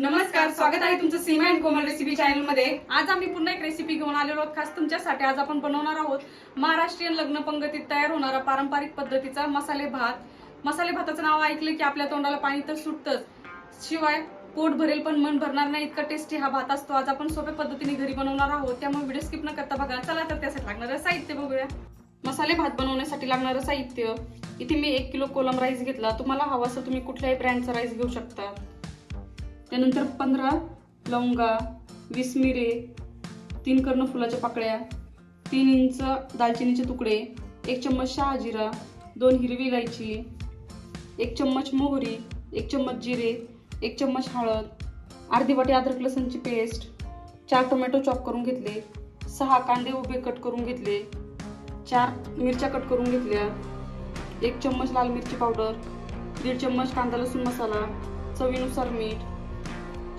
नमस्कार स्वागत आहे तुमचं सीमा अँड कोमल रेसिपी चॅनलमध्ये. आज आम्ही पुन्हा एक रेसिपी घेऊन आलेलो आहोत. खास तुमच्यासाठी आज आपण बनवणार आहोत महाराष्ट्रीयन लग्न पंगतीत तयार होणारा पारंपरिक पद्धतीचा मसाले भात. मसाले भाताचं नाव ऐकलं की आपल्या तोंडाला पाणी तर सुटतंच. शिवाय पोट भरेल पण मन भरणार नाही इतका टेस्टी हा भात असतो. आज आपण सोप्या पद्धतीने घरी बनवणार आहोत. त्यामुळे व्हिडिओ स्किप न करता बघा. चला तर त्यासाठी लागणारं साहित्य बघूया. मसाले भात बनवण्यासाठी लागणारं साहित्य. इथे मी एक किलो कोलम राईस घेतला. तुम्हाला हवा असं तुम्ही कुठल्याही ब्रँडचा राईस घेऊ शकता. त्यानंतर पंधरा लवंगा वीस मिरे तीन कर्ण फुलाच्या पाकळ्या तीन इंच दालचिनीचे तुकडे एक चम्मच शहाजिरा दोन हिरवी इलायची एक चम्मच मोहरी एक चम्मच जिरे एक चम्मच हळद अर्धी वाटी अद्रक लसणची पेस्ट चार टोमॅटो चॉप करून घेतले सहा कांदे उभे कट करून घेतले चार मिरच्या कट करून घेतल्या एक चम्मच लाल मिरची पावडर दीड चम्मच कांदा लसूण मसाला चवीनुसार मीठ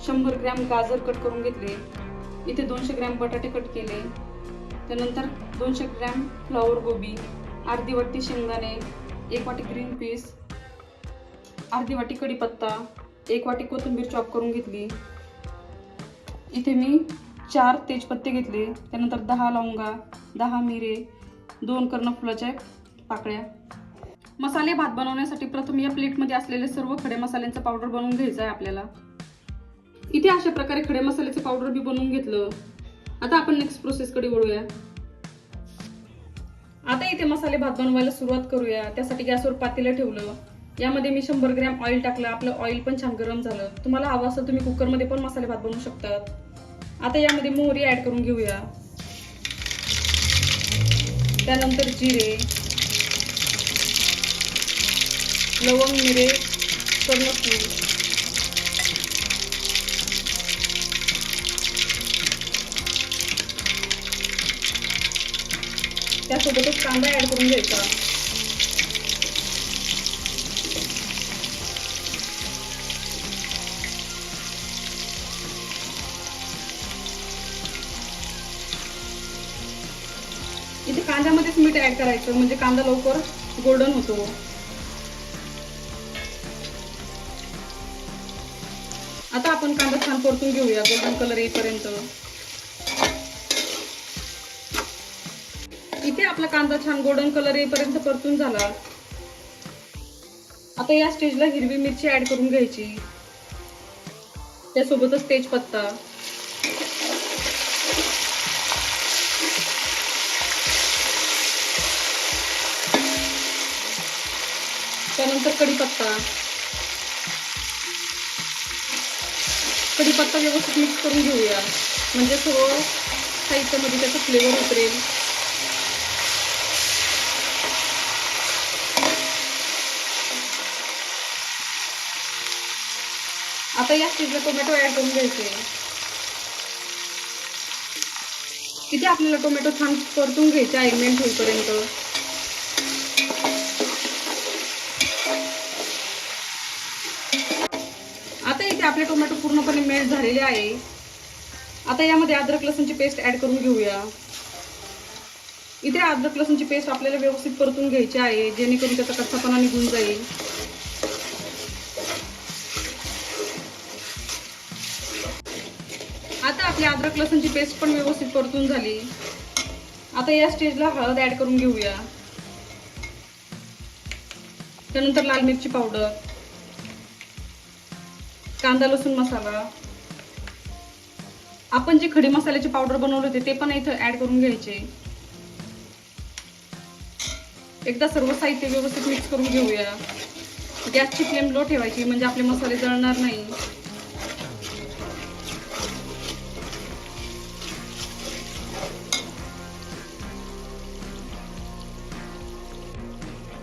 शंभर ग्रॅम गाजर कट करून घेतले. इथे दोनशे ग्रॅम बटाटे कट केले. त्यानंतर दोनशे ग्रॅम फ्लॉवर गोबी अर्धी वाटी शेंगदाणे एक वाटी ग्रीन पीस अर्धी वाटी कढीपत्ता एक वाटी कोथिंबीर चॉप करून घेतली. इथे मी चार तेजपत्ते घेतले. त्यानंतर दहा लवंगा दहा मिरे दोन कर्णफुलाच्या पाकळ्या. मसाले भात बनवण्यासाठी प्रथम या प्लेटमध्ये असलेले सर्व खडे मसाल्यांचा पावडर बनवून घ्यायचा आहे आपल्याला. इथे अशा प्रकारे खडे मसाल्याचं पावडर बी बनवून घेतलं. आता आपण नेक्स्ट प्रोसेसकडे वळूया. आता इथे मसाले भात बनवायला सुरुवात करूया. त्यासाठी गॅसवर पातेलं ठेवलं. यामध्ये मी शंभर ग्रॅम ऑइल टाकलं. आपलं ऑइल पण छान गरम झालं. तुम्हाला हवं असं तुम्ही कुकरमध्ये पण मसाले भात बनवू शकतात. आता यामध्ये मोहरी ऍड करून घेऊया. त्यानंतर जिरे. लवंग मिरे कर्णफूल त्यासोबतच कांदा ऍड करून घ्यायचा. इथे कांद्यामध्येच मीठ ऍड करायचं म्हणजे कांदा लवकर गोल्डन होतो. आता आपण कांदा छान परतून घेऊया गोल्डन कलर येईपर्यंत. इथे आपला कांदा छान गोल्डन कलर येईपर्यंत परतून झाला. आता या स्टेजला हिरवी मिरची ऍड करून घ्यायची. त्यासोबतच तेजपत्ता. त्यानंतर कढीपत्ता. कढीपत्ता व्यवस्थित मिक्स करून घेऊया. म्हणजे सगळं साहित्यामध्ये त्याचा फ्लेवर उतरेल. आता या स्टेजला टोमॅटो ऍड करून घ्यायचे. तिथे आपल्याला टोमॅटो छान परतून घ्यायचे आहे मेल्ट होईपर्यंत आता इथे आपले टोमॅटो पूर्णपणे मेल्ट झालेले आहे. आता यामध्ये अद्रक लसूणची पेस्ट ऍड करून घेऊया. इथे अद्रक लसूणची पेस्ट आपल्याला व्यवस्थित परतून घ्यायची आहे जेणेकरून त्याचा कच्चापणा निघून जाईल. आता आपली अद्रक लसूणची पेस्ट पण व्यवस्थित परतून झाली. आता या स्टेजला हळद ऍड करून घेऊया. त्यानंतर लाल मिरची पावडर कांदा लसूण मसाला. आपण जे खडे मसाल्याचे पावडर बनवले होते ते पण इथं ऍड करून घ्यायचे. एकदा सर्व साहित्य व्यवस्थित मिक्स करून घेऊया. गॅसची फ्लेम लो ठेवायची म्हणजे आपले मसाले जळणार नाही.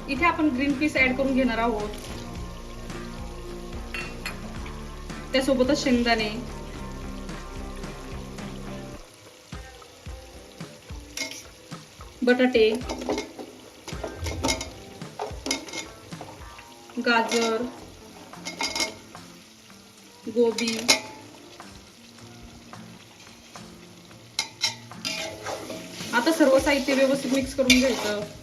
इथे आपण ग्रीन पीस ऍड करून घेणार आहोत. त्यासोबतच शेंगदाणे. बटाटे. गाजर. गोबी. आता सर्व साहित्य व्यवस्थित मिक्स करून घ्यायचं.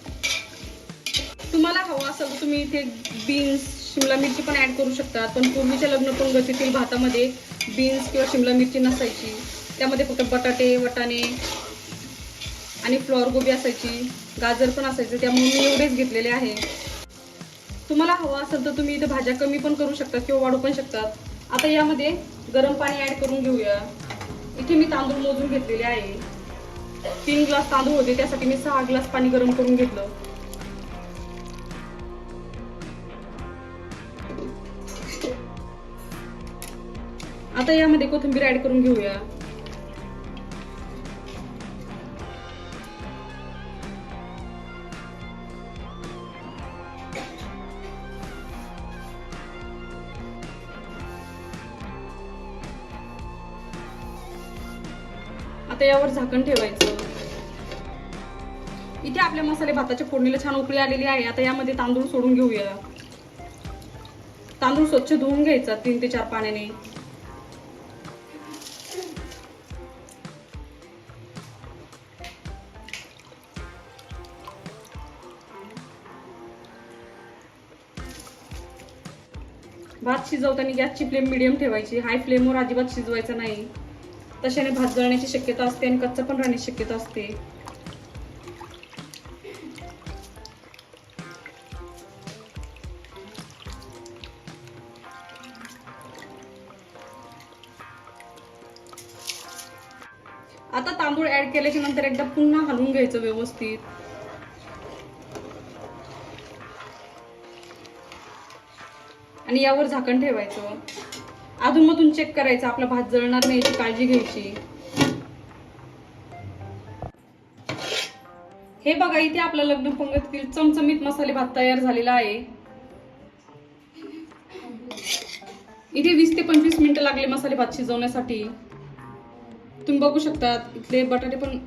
हवं असेल तर तुम्ही इथे बीन्स शिमला मिरची पण ऍड करू शकता. पण पूर्वीच्या लग्न पंगतीतील भातामध्ये बीन्स किंवा शिमला मिरची नसायची. त्यामध्ये फक्त बटाटे वटाणे आणि फ्लॉवर गोबी असायची. गाजर पण असायचं. त्यामुळे मी एवढेच घेतलेले आहे. तुम्हाला हवं असेल तर तुम्ही इथे भाज्या कमी पण करू शकता किंवा वाढू पण शकतात आता यामध्ये गरम पाणी ऍड करून घेऊया. इथे मी तांदूळ मोजून घेतलेले आहे. तीन ग्लास तांदूळ होते. त्यासाठी मी सहा ग्लास पाणी गरम करून घेतलं. आता यामध्ये कोथिंबीर ऍड करून घेऊया. आता यावर झाकण ठेवायचं. इथे आपल्या मसाले भाताच्या फोडणीला छान उकळी आलेली आहे. आता यामध्ये तांदूळ सोडून घेऊया. तांदूळ स्वच्छ धुवून घ्यायचा तीन ते चार पाण्याने. भात शिजवताना गॅसची फ्लेम मिडियम ठेवायची. हाय फ्लेमवर अजिबात शिजवायचा नाही. तशाने भात जळण्याची शक्यता असते आणि कच्चा पण राहण्याची शक्यता असते. आता तांदूळ ऍड केल्याच्यानंतर एकदा पुन्हा हलवून घ्यायचं व्यवस्थित. आणि यावर झाकण ठेवायचं. अधूनमधून चेक करायचं आपला भात जळणार नाही याची काळजी घ्यायची. हे बघा इथे आपला लग्न पंगतीतील चमचमीत मसाले भात तयार झालेला आहे. इथे वीस ते पंचवीस मिनिटं लागले मसाले भात शिजवण्यासाठी. तुम्ही बघू शकता इथले बटाटे पण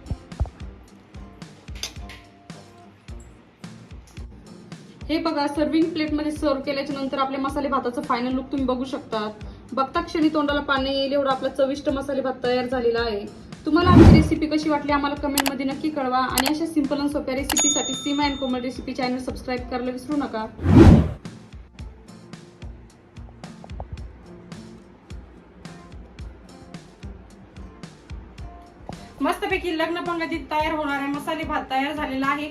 हे बघा सर्विंग प्लेटमध्ये सर्व केल्याच्यानंतर आपल्या मसाले भाताचं फायनल लुक तुम्ही बघू शकता बघता क्षणी तोंडाला पाणी येईल एवढा आपला चविष्ट मसाले भात तयार झालेला आहे. तुम्हाला आमची रेसिपी कशी वाटली आम्हाला कमेंटमध्ये नक्की कळवा आणि अशा सिंपल आणि सोप्या रेसिपीसाठी Seema and Komal recipe channel subscribe करायला विसरू नका. मस्तपैकी लग्न पंगतीत तयार होणारा मसाले भात तयार झालेला आहे.